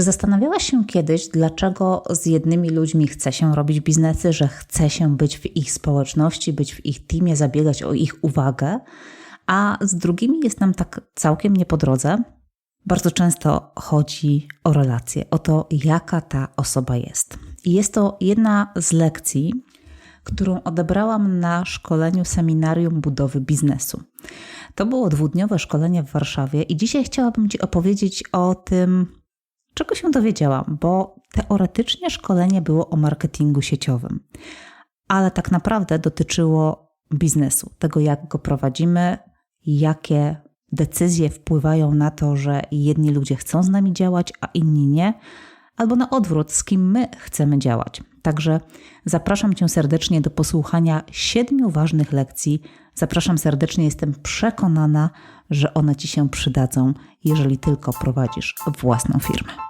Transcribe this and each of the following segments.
Czy zastanawiałaś się kiedyś, dlaczego z jednymi ludźmi chce się robić biznesy, że chce się być w ich społeczności, być w ich teamie, zabiegać o ich uwagę, a z drugimi jest nam tak całkiem nie po drodze? Bardzo często chodzi o relacje, o to, jaka ta osoba jest. I jest to jedna z lekcji, którą odebrałam na szkoleniu seminarium budowy biznesu. To było dwudniowe szkolenie w Warszawie i dzisiaj chciałabym Ci opowiedzieć o tym, czego się dowiedziałam, bo teoretycznie szkolenie było o marketingu sieciowym, ale tak naprawdę dotyczyło biznesu, tego jak go prowadzimy, jakie decyzje wpływają na to, że jedni ludzie chcą z nami działać, a inni nie, albo na odwrót, z kim my chcemy działać. Także zapraszam Cię serdecznie do posłuchania siedmiu ważnych lekcji. Zapraszam serdecznie, jestem przekonana, że one Ci się przydadzą, jeżeli tylko prowadzisz własną firmę.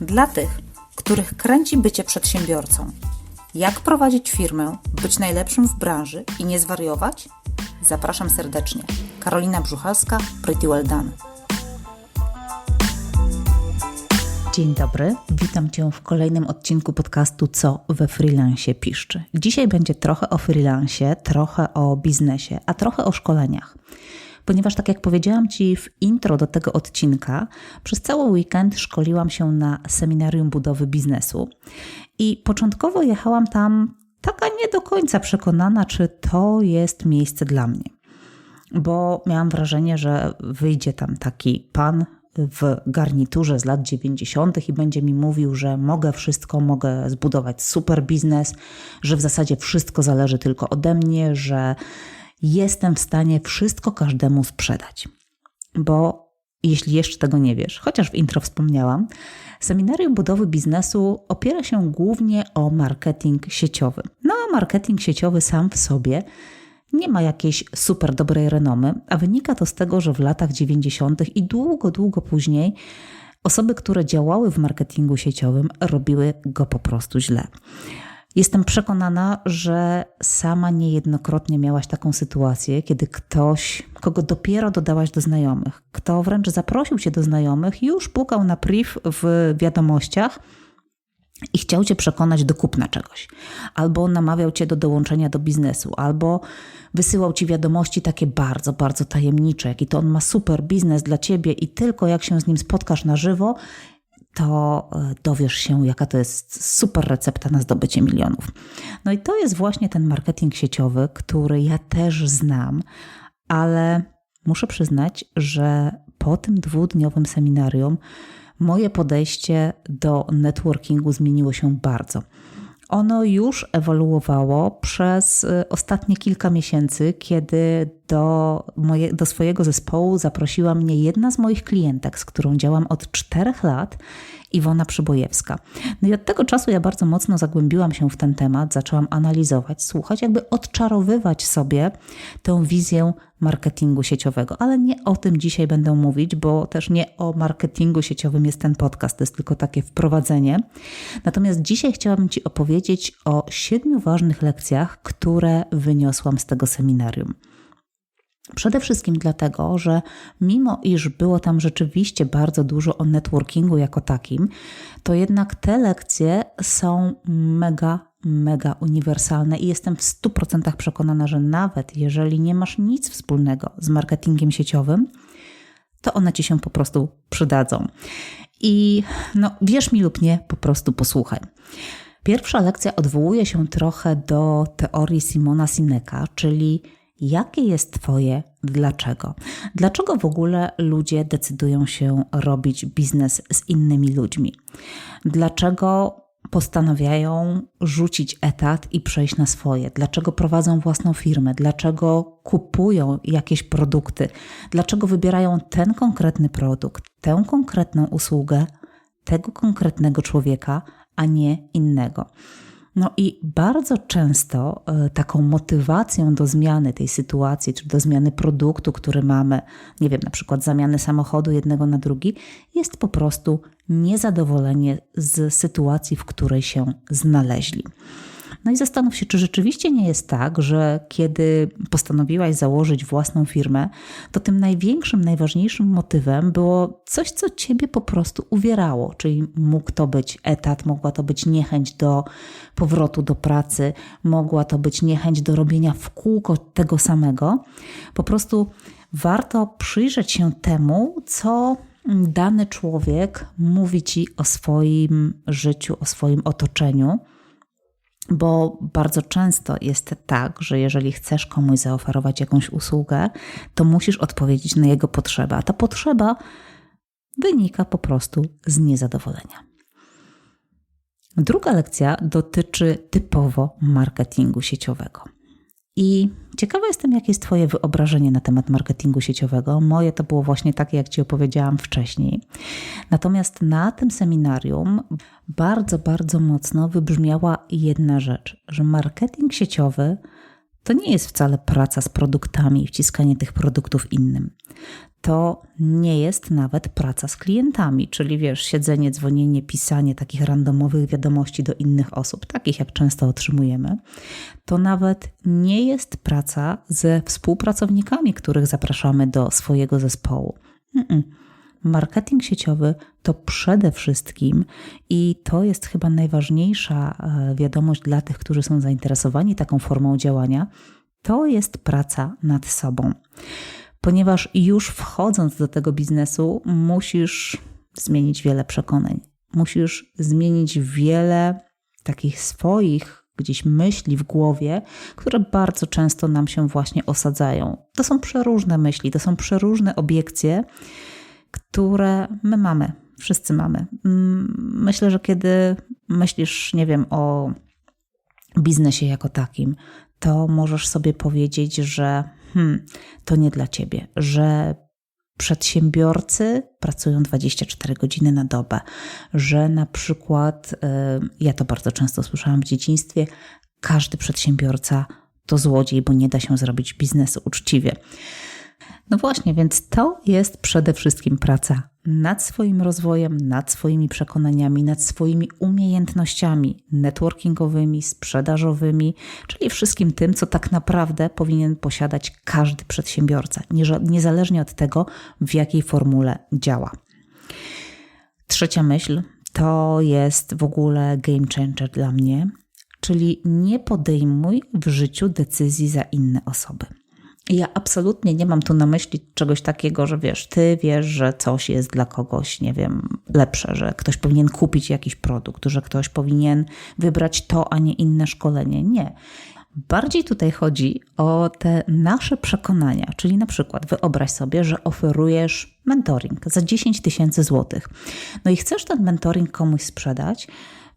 Dla tych, których kręci bycie przedsiębiorcą. Jak prowadzić firmę, być najlepszym w branży i nie zwariować? Zapraszam serdecznie. Karolina Brzuchalska, Pretty Well Done. Dzień dobry, witam Cię w kolejnym odcinku podcastu Co we freelancie piszczy. Dzisiaj będzie trochę o freelancie, trochę o biznesie, a trochę o szkoleniach. Ponieważ, tak jak powiedziałam Ci w intro do tego odcinka, przez cały weekend szkoliłam się na seminarium budowy biznesu i początkowo jechałam tam taka nie do końca przekonana, czy to jest miejsce dla mnie. Bo miałam wrażenie, że wyjdzie tam taki pan w garniturze z lat 90. i będzie mi mówił, że mogę wszystko, mogę zbudować super biznes, że w zasadzie wszystko zależy tylko ode mnie, że jestem w stanie wszystko każdemu sprzedać. Bo jeśli jeszcze tego nie wiesz, chociaż w intro wspomniałam, seminarium budowy biznesu opiera się głównie o marketing sieciowy. No a marketing sieciowy sam w sobie nie ma jakiejś super dobrej renomy, a wynika to z tego, że w latach 90. i długo, długo później osoby, które działały w marketingu sieciowym, robiły go po prostu źle. Jestem przekonana, że sama niejednokrotnie miałaś taką sytuację, kiedy ktoś, kogo dopiero dodałaś do znajomych, kto wręcz zaprosił cię do znajomych, już pukał na priv w wiadomościach i chciał cię przekonać do kupna czegoś, albo namawiał cię do dołączenia do biznesu, albo wysyłał ci wiadomości takie bardzo, bardzo tajemnicze, jaki to on ma super biznes dla ciebie i tylko jak się z nim spotkasz na żywo, to e, dowiesz się, jaka to jest super recepta na zdobycie milionów. No i to jest właśnie ten marketing sieciowy, który ja też znam, ale muszę przyznać, że po tym dwudniowym seminarium moje podejście do networkingu zmieniło się bardzo. Ono już ewoluowało przez y, ostatnie kilka miesięcy, kiedy do, moje, do swojego zespołu zaprosiła mnie jedna z moich klientek, z którą działam od czterech lat Iwona Przybojewska. No i od tego czasu ja bardzo mocno zagłębiłam się w ten temat, zaczęłam analizować, słuchać, jakby odczarowywać sobie tę wizję marketingu sieciowego. Ale nie o tym dzisiaj będę mówić, bo też nie o marketingu sieciowym jest ten podcast, to jest tylko takie wprowadzenie. Natomiast dzisiaj chciałabym Ci opowiedzieć o siedmiu ważnych lekcjach, które wyniosłam z tego seminarium. Przede wszystkim dlatego, że mimo iż było tam rzeczywiście bardzo dużo o networkingu jako takim, to jednak te lekcje są mega, mega uniwersalne i jestem w 100% przekonana, że nawet jeżeli nie masz nic wspólnego z marketingiem sieciowym, to one ci się po prostu przydadzą. I no, wierz mi lub nie, po prostu posłuchaj. Pierwsza lekcja odwołuje się trochę do teorii Simona Sineka, czyli Jakie jest Twoje dlaczego? Dlaczego w ogóle ludzie decydują się robić biznes z innymi ludźmi? Dlaczego postanawiają rzucić etat i przejść na swoje, dlaczego prowadzą własną firmę, dlaczego kupują jakieś produkty, dlaczego wybierają ten konkretny produkt, tę konkretną usługę, tego konkretnego człowieka, a nie innego. No i bardzo często e, taką motywacją do zmiany tej sytuacji, czy do zmiany produktu, który mamy, nie wiem, na przykład zamiany samochodu jednego na drugi, jest po prostu niezadowolenie z sytuacji, w której się znaleźli. No i zastanów się, czy rzeczywiście nie jest tak, że kiedy postanowiłaś założyć własną firmę, to tym największym, najważniejszym motywem było coś, co ciebie po prostu uwierało. Czyli mógł to być etat, mogła to być niechęć do powrotu do pracy, mogła to być niechęć do robienia w kółko tego samego. Po prostu warto przyjrzeć się temu, co dany człowiek mówi ci o swoim życiu, o swoim otoczeniu. Bo bardzo często jest tak, że jeżeli chcesz komuś zaoferować jakąś usługę, to musisz odpowiedzieć na jego potrzebę, a ta potrzeba wynika po prostu z niezadowolenia. Druga lekcja dotyczy typowo marketingu sieciowego. I ciekawa jestem, jakie jest Twoje wyobrażenie na temat marketingu sieciowego. Moje to było właśnie takie, jak Ci opowiedziałam wcześniej. Natomiast na tym seminarium bardzo, bardzo mocno wybrzmiała jedna rzecz, że marketing sieciowy to nie jest wcale praca z produktami i wciskanie tych produktów innym to nie jest nawet praca z klientami, czyli wiesz, siedzenie, dzwonienie, pisanie takich randomowych wiadomości do innych osób, takich jak często otrzymujemy. To nawet nie jest praca ze współpracownikami, których zapraszamy do swojego zespołu. Mm-mm. Marketing sieciowy to przede wszystkim, i to jest chyba najważniejsza e, wiadomość dla tych, którzy są zainteresowani taką formą działania, to jest praca nad sobą ponieważ już wchodząc do tego biznesu, musisz zmienić wiele przekonań. Musisz zmienić wiele takich swoich gdzieś myśli w głowie, które bardzo często nam się właśnie osadzają. To są przeróżne myśli, to są przeróżne obiekcje, które my mamy, wszyscy mamy. Mm, myślę, że kiedy myślisz, nie wiem, o biznesie jako takim, to możesz sobie powiedzieć, że hmm, to nie dla ciebie, że przedsiębiorcy pracują 24 godziny na dobę, że na przykład, y, ja to bardzo często słyszałam w dzieciństwie, każdy przedsiębiorca to złodziej, bo nie da się zrobić biznesu uczciwie. No właśnie, więc to jest przede wszystkim praca nad swoim rozwojem, nad swoimi przekonaniami, nad swoimi umiejętnościami networkingowymi, sprzedażowymi, czyli wszystkim tym, co tak naprawdę powinien posiadać każdy przedsiębiorca, niezależnie od tego, w jakiej formule działa. Trzecia myśl to jest w ogóle game changer dla mnie, czyli nie podejmuj w życiu decyzji za inne osoby. Ja absolutnie nie mam tu na myśli czegoś takiego, że wiesz, ty wiesz, że coś jest dla kogoś, nie wiem, lepsze, że ktoś powinien kupić jakiś produkt, że ktoś powinien wybrać to, a nie inne szkolenie. Nie. Bardziej tutaj chodzi o te nasze przekonania, czyli na przykład wyobraź sobie, że oferujesz mentoring za 10 tysięcy złotych. No i chcesz ten mentoring komuś sprzedać,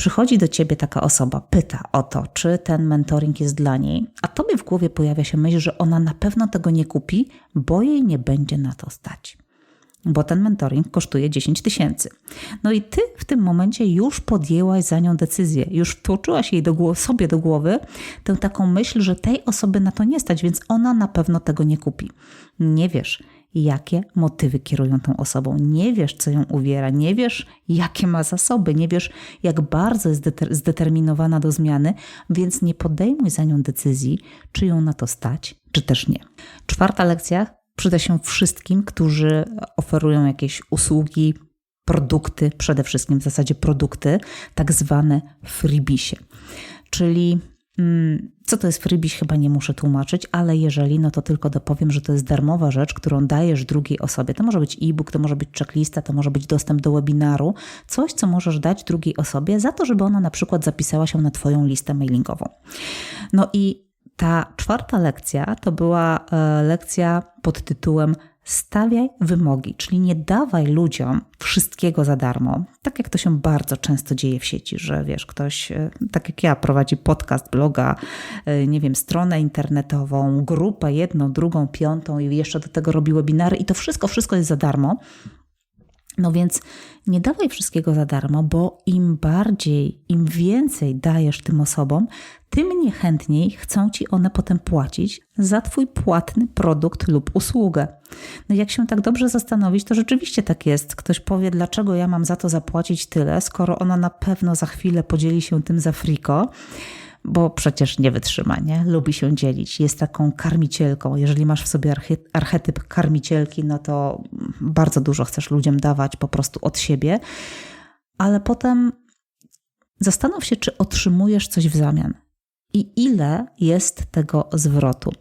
Przychodzi do ciebie taka osoba, pyta o to, czy ten mentoring jest dla niej, a tobie w głowie pojawia się myśl, że ona na pewno tego nie kupi, bo jej nie będzie na to stać. Bo ten mentoring kosztuje 10 tysięcy. No i ty w tym momencie już podjęłaś za nią decyzję, już wtłoczyłaś jej do sobie do głowy tę taką myśl, że tej osoby na to nie stać, więc ona na pewno tego nie kupi. Nie wiesz, jakie motywy kierują tą osobą. Nie wiesz, co ją uwiera, nie wiesz, jakie ma zasoby, nie wiesz, jak bardzo jest zdeterminowana do zmiany, więc nie podejmuj za nią decyzji, czy ją na to stać, czy też nie. Czwarta lekcja przyda się wszystkim, którzy oferują jakieś usługi, produkty, przede wszystkim w zasadzie produkty, tak zwane freebisie. Czyli co to jest freebies, chyba nie muszę tłumaczyć, ale jeżeli, no to tylko dopowiem, że to jest darmowa rzecz, którą dajesz drugiej osobie. To może być e-book, to może być checklista, to może być dostęp do webinaru, coś, co możesz dać drugiej osobie za to, żeby ona na przykład zapisała się na Twoją listę mailingową. No i ta czwarta lekcja to była e, lekcja pod tytułem Stawiaj wymogi, czyli nie dawaj ludziom wszystkiego za darmo. Tak jak to się bardzo często dzieje w sieci, że wiesz, ktoś, e, tak jak ja, prowadzi podcast, bloga, e, nie wiem, stronę internetową, grupę jedną, drugą, piątą i jeszcze do tego robi webinary i to wszystko, wszystko jest za darmo. No więc nie dawaj wszystkiego za darmo, bo im bardziej, im więcej dajesz tym osobom, tym niechętniej chcą ci one potem płacić za twój płatny produkt lub usługę. No jak się tak dobrze zastanowić, to rzeczywiście tak jest. Ktoś powie, dlaczego ja mam za to zapłacić tyle, skoro ona na pewno za chwilę podzieli się tym za friko bo przecież nie wytrzyma, nie? Lubi się dzielić, jest taką karmicielką. Jeżeli masz w sobie archetyp karmicielki, no to bardzo dużo chcesz ludziom dawać po prostu od siebie, ale potem zastanów się, czy otrzymujesz coś w zamian i ile jest tego zwrotu.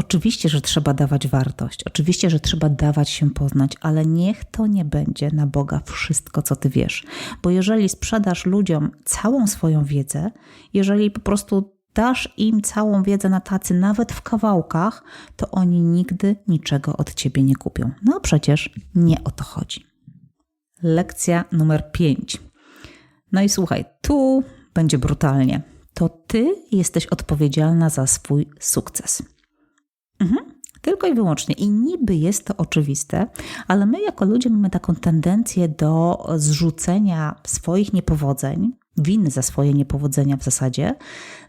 Oczywiście, że trzeba dawać wartość, oczywiście, że trzeba dawać się poznać, ale niech to nie będzie na Boga wszystko, co ty wiesz. Bo jeżeli sprzedasz ludziom całą swoją wiedzę, jeżeli po prostu dasz im całą wiedzę na tacy, nawet w kawałkach, to oni nigdy niczego od ciebie nie kupią. No przecież nie o to chodzi. Lekcja numer 5. No i słuchaj, tu będzie brutalnie. To ty jesteś odpowiedzialna za swój sukces. Tylko i wyłącznie. I niby jest to oczywiste, ale my jako ludzie mamy taką tendencję do zrzucenia swoich niepowodzeń, winy za swoje niepowodzenia w zasadzie,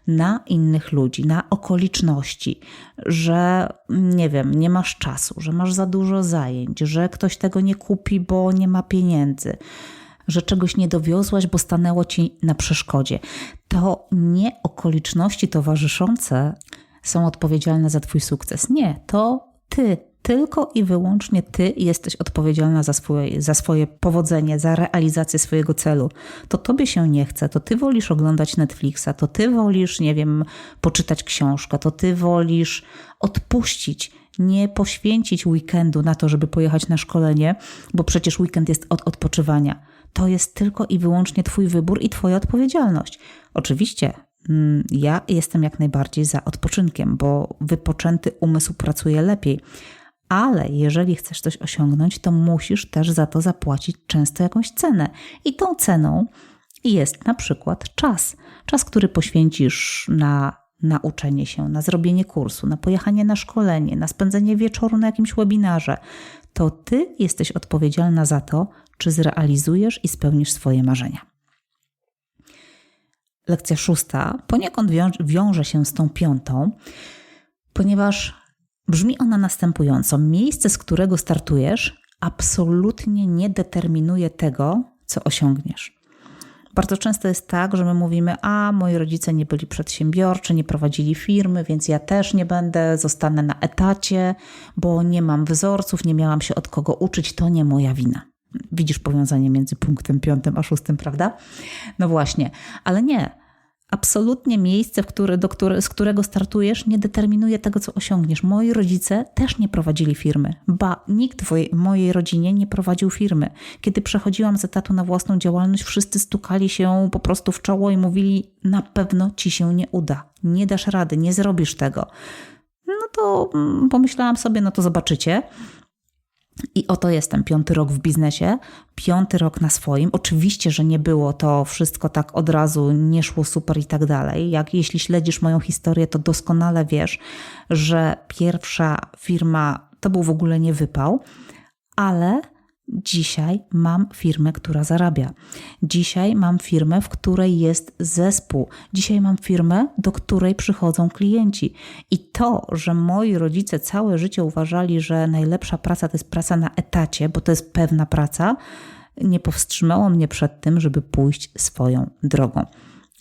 na innych ludzi, na okoliczności, że nie wiem, nie masz czasu, że masz za dużo zajęć, że ktoś tego nie kupi, bo nie ma pieniędzy że czegoś nie dowiozłaś, bo stanęło ci na przeszkodzie. To nie okoliczności towarzyszące są odpowiedzialne za Twój sukces. Nie, to Ty, tylko i wyłącznie Ty jesteś odpowiedzialna za swoje, za swoje powodzenie, za realizację swojego celu. To Tobie się nie chce, to Ty wolisz oglądać Netflixa, to Ty wolisz, nie wiem, poczytać książkę, to Ty wolisz odpuścić, nie poświęcić weekendu na to, żeby pojechać na szkolenie, bo przecież weekend jest od odpoczywania. To jest tylko i wyłącznie Twój wybór i Twoja odpowiedzialność. Oczywiście ja jestem jak najbardziej za odpoczynkiem, bo wypoczęty umysł pracuje lepiej. Ale jeżeli chcesz coś osiągnąć, to musisz też za to zapłacić często jakąś cenę. I tą ceną jest na przykład czas. Czas, który poświęcisz na nauczenie się, na zrobienie kursu, na pojechanie na szkolenie, na spędzenie wieczoru na jakimś webinarze. To ty jesteś odpowiedzialna za to, czy zrealizujesz i spełnisz swoje marzenia. Lekcja szósta poniekąd wiąże się z tą piątą, ponieważ brzmi ona następująco: Miejsce, z którego startujesz, absolutnie nie determinuje tego, co osiągniesz. Bardzo często jest tak, że my mówimy: A, moi rodzice nie byli przedsiębiorczy, nie prowadzili firmy, więc ja też nie będę, zostanę na etacie, bo nie mam wzorców, nie miałam się od kogo uczyć, to nie moja wina. Widzisz powiązanie między punktem piątym a szóstym, prawda? No właśnie, ale nie. Absolutnie miejsce, w które, do które, z którego startujesz, nie determinuje tego, co osiągniesz. Moi rodzice też nie prowadzili firmy. Ba, nikt w mojej rodzinie nie prowadził firmy. Kiedy przechodziłam z etatu na własną działalność, wszyscy stukali się po prostu w czoło i mówili: Na pewno ci się nie uda, nie dasz rady, nie zrobisz tego. No to mm, pomyślałam sobie, no to zobaczycie. I oto jestem, piąty rok w biznesie, piąty rok na swoim. Oczywiście, że nie było to wszystko tak od razu, nie szło super i tak dalej. Jak jeśli śledzisz moją historię, to doskonale wiesz, że pierwsza firma to był w ogóle nie wypał, ale Dzisiaj mam firmę, która zarabia. Dzisiaj mam firmę, w której jest zespół. Dzisiaj mam firmę, do której przychodzą klienci. I to, że moi rodzice całe życie uważali, że najlepsza praca to jest praca na etacie, bo to jest pewna praca, nie powstrzymało mnie przed tym, żeby pójść swoją drogą.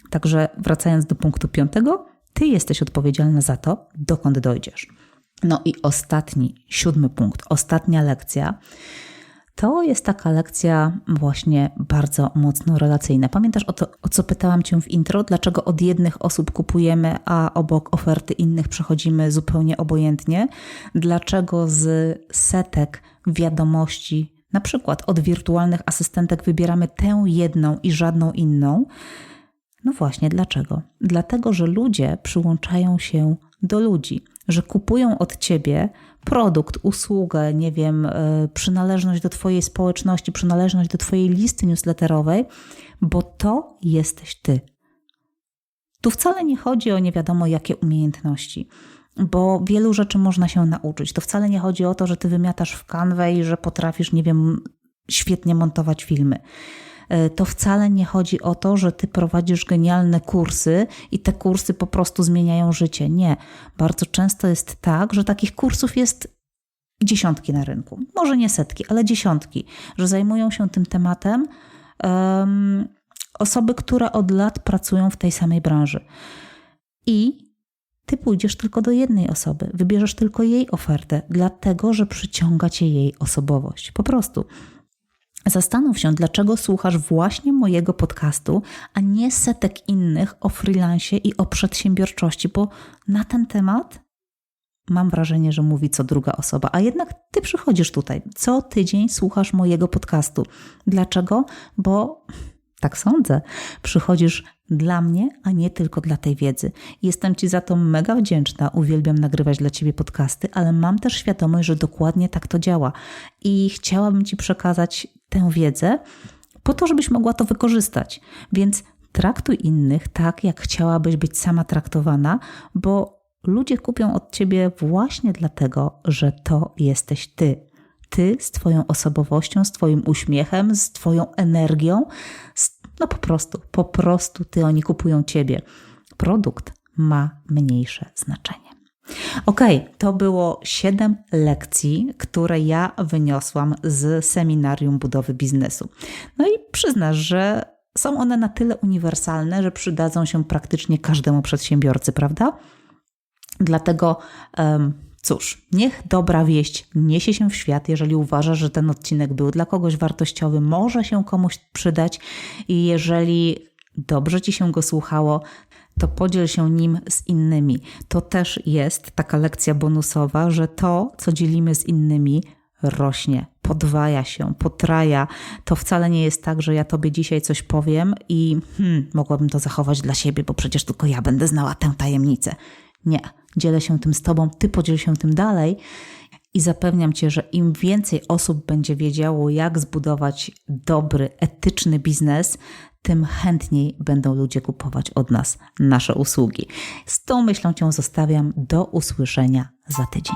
Także wracając do punktu piątego, ty jesteś odpowiedzialna za to, dokąd dojdziesz. No i ostatni, siódmy punkt, ostatnia lekcja to jest taka lekcja właśnie bardzo mocno relacyjna. Pamiętasz o, to, o co pytałam Cię w intro? Dlaczego od jednych osób kupujemy, a obok oferty innych przechodzimy zupełnie obojętnie? Dlaczego z setek wiadomości, na przykład od wirtualnych asystentek, wybieramy tę jedną i żadną inną? No właśnie, dlaczego? Dlatego, że ludzie przyłączają się do ludzi że kupują od ciebie produkt, usługę, nie wiem, e, przynależność do Twojej społeczności, przynależność do Twojej listy newsletterowej, bo to jesteś Ty. Tu wcale nie chodzi o nie wiadomo jakie umiejętności, bo wielu rzeczy można się nauczyć. To wcale nie chodzi o to, że Ty wymiatasz w kanwę i że potrafisz, nie wiem, świetnie montować filmy to wcale nie chodzi o to, że ty prowadzisz genialne kursy i te kursy po prostu zmieniają życie. Nie. Bardzo często jest tak, że takich kursów jest dziesiątki na rynku. Może nie setki, ale dziesiątki, że zajmują się tym tematem um, osoby, które od lat pracują w tej samej branży. I ty pójdziesz tylko do jednej osoby, wybierzesz tylko jej ofertę, dlatego że przyciąga cię jej osobowość. Po prostu. Zastanów się, dlaczego słuchasz właśnie mojego podcastu, a nie setek innych o freelancie i o przedsiębiorczości, bo na ten temat mam wrażenie, że mówi co druga osoba, a jednak ty przychodzisz tutaj. Co tydzień słuchasz mojego podcastu. Dlaczego? Bo tak sądzę, przychodzisz dla mnie, a nie tylko dla tej wiedzy. Jestem Ci za to mega wdzięczna, uwielbiam nagrywać dla Ciebie podcasty, ale mam też świadomość, że dokładnie tak to działa i chciałabym Ci przekazać tę wiedzę po to, żebyś mogła to wykorzystać. Więc traktuj innych tak, jak chciałabyś być sama traktowana, bo ludzie kupią od Ciebie właśnie dlatego, że to jesteś Ty ty z Twoją osobowością, z Twoim uśmiechem, z Twoją energią. No po prostu, po prostu ty oni kupują Ciebie. Produkt ma mniejsze znaczenie. Ok, to było 7 lekcji, które ja wyniosłam z seminarium budowy biznesu. No i przyznasz, że są one na tyle uniwersalne, że przydadzą się praktycznie każdemu przedsiębiorcy, prawda? Dlatego. Um, Cóż, niech dobra wieść niesie się w świat, jeżeli uważasz, że ten odcinek był dla kogoś wartościowy, może się komuś przydać i jeżeli dobrze ci się go słuchało, to podziel się nim z innymi. To też jest taka lekcja bonusowa, że to, co dzielimy z innymi, rośnie, podwaja się, potraja. To wcale nie jest tak, że ja tobie dzisiaj coś powiem i hmm, mogłabym to zachować dla siebie, bo przecież tylko ja będę znała tę tajemnicę. Nie dzielę się tym z Tobą, Ty podziel się tym dalej. I zapewniam Cię, że im więcej osób będzie wiedziało, jak zbudować dobry, etyczny biznes, tym chętniej będą ludzie kupować od nas nasze usługi. Z tą myślą Cię zostawiam. Do usłyszenia za tydzień.